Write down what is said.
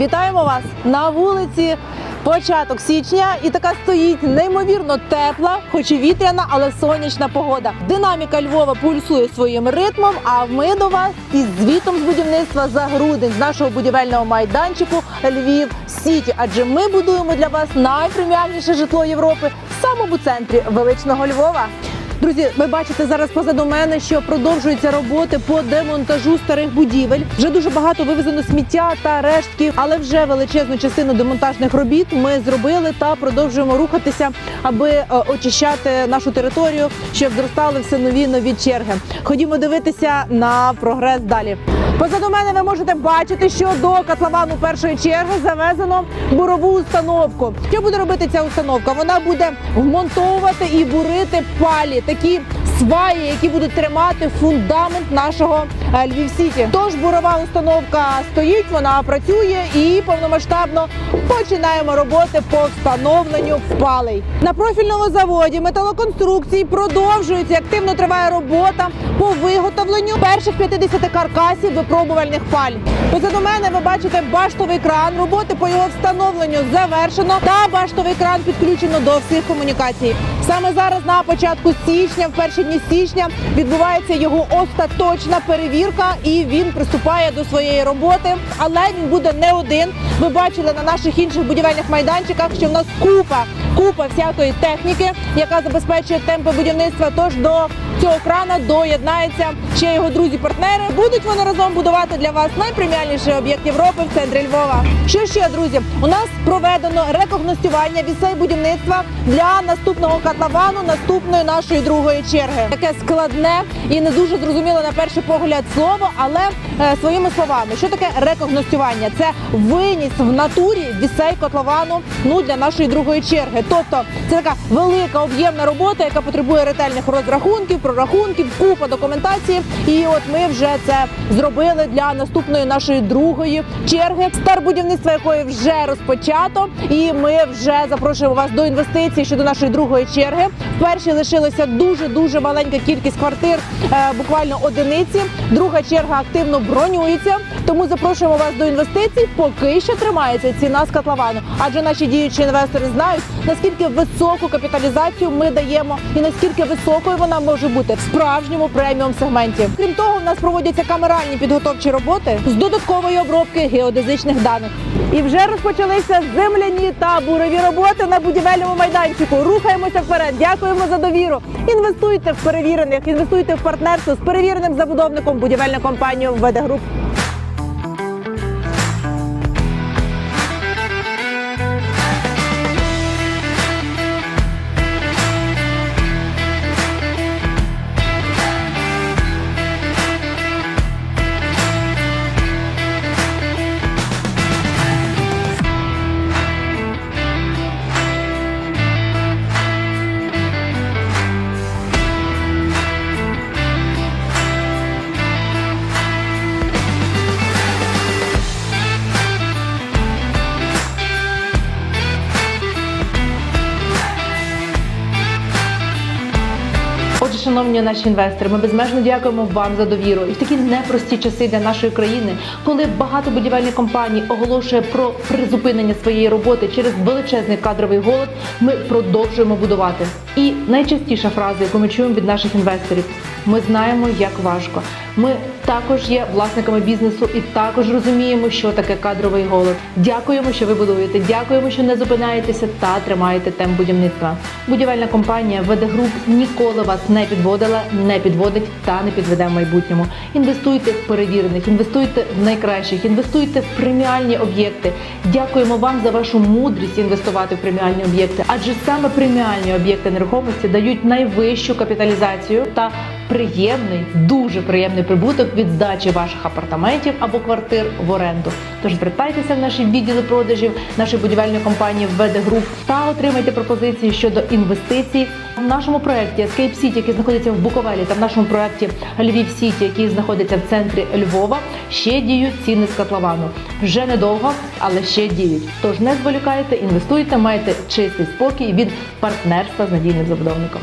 Вітаємо вас на вулиці. Початок січня і така стоїть неймовірно тепла, хоч і вітряна, але сонячна погода. Динаміка Львова пульсує своїм ритмом. А ми до вас із звітом з будівництва за грудень з нашого будівельного майданчику Львів Сіті. Адже ми будуємо для вас найпреміальніше житло Європи в самому центрі величного Львова. Друзі, ви бачите зараз позаду мене, що продовжуються роботи по демонтажу старих будівель. Вже дуже багато вивезено сміття та рештків, але вже величезну частину демонтажних робіт ми зробили та продовжуємо рухатися, аби е, очищати нашу територію, щоб зростали все нові нові черги. Ходімо дивитися на прогрес далі. Позаду мене ви можете бачити, що до котловану першої черги завезено бурову установку. Що буде робити ця установка? Вона буде вмонтовувати і бурити палі, такі сваї, які будуть тримати фундамент нашого Львів Сіті. Тож бурова установка стоїть, вона працює і повномасштабно починаємо роботи по встановленню впалей. На профільному заводі металоконструкцій продовжується активно триває робота по виготовленню перших 50 каркасів випробувальних паль. Позаду мене ви бачите баштовий кран. Роботи по його встановленню завершено. Та баштовий кран підключено до всіх комунікацій. Саме зараз на початку січня, в перші дні січня, відбувається його остаточна перевірка, і він приступає до своєї роботи. Але він буде не один. Ви бачили на наших інших будівельних майданчиках, що в нас купа, купа всякої техніки, яка забезпечує темпи будівництва. Тож до цього крана доєднається ще його друзі-партнери. Будуть вони разом будувати для вас найпреміальніший об'єкт Європи в центрі Львова. Що ще, друзі? У нас проведено рекогностювання вісей будівництва для наступного котловану, наступної нашої другої черги. Таке складне і не дуже зрозуміло на перший погляд слово, але е, своїми словами, що таке рекогностювання? Це виніс в натурі вісей котловану ну для нашої другої черги. Тобто це така велика об'ємна робота, яка потребує ретельних розрахунків, прорахунків, купа документації. І от ми вже це зробили для наступної нашої другої черги, стар будівництва якої вже розпочато. І ми вже запрошуємо вас до інвестицій щодо нашої другої черги. Першій лишилася дуже дуже маленька кількість квартир, е, буквально одиниці. Друга черга активно бронюється. Тому запрошуємо вас до інвестицій. Поки що тримається ціна з котловану. Адже наші діючі інвестори знають наскільки високу капіталізацію ми даємо, і наскільки високою вона може бути в справжньому преміум сегменті. Крім того, в нас проводяться камеральні підготовчі роботи з додаткової обробки геодезичних даних. І вже розпочалися земляні та бурові роботи на будівельному майданчику. Рухаємося вперед. Дякуємо за довіру. Інвестуйте в перевірених, інвестуйте в партнерство з перевіреним забудовником будівельна компанія ВД Груп. Шановні наші інвестори, ми безмежно дякуємо вам за довіру. І в такі непрості часи для нашої країни, коли багато будівельних компаній оголошує про призупинення своєї роботи через величезний кадровий голод, ми продовжуємо будувати. І найчастіша фраза, яку ми чуємо від наших інвесторів: ми знаємо, як важко. Ми також є власниками бізнесу і також розуміємо, що таке кадровий голод. Дякуємо, що ви будуєте. Дякуємо, що не зупинаєтеся та тримаєте темп будівництва. Будівельна компанія ВД Груп ніколи вас не підводила, не підводить та не підведе в майбутньому. Інвестуйте в перевірених, інвестуйте в найкращих, інвестуйте в преміальні об'єкти. Дякуємо вам за вашу мудрість інвестувати в преміальні об'єкти, адже саме преміальні об'єкти нерухомості дають найвищу капіталізацію та приємний, дуже приємний прибуток від здачі ваших апартаментів або квартир в оренду. Тож звертайтеся в наші відділи продажів нашої будівельної компанії ВД Груп та отримайте пропозиції щодо інвестицій в нашому проєкті Escape City, який знаходиться в Буковелі, та в нашому проєкті Львів Сіті, який знаходиться в центрі Львова. Ще діють ціни з котловану. Вже недовго, але ще діють. Тож не зволікайте, інвестуйте, майте чистий спокій від партнерства з надійним забудовником.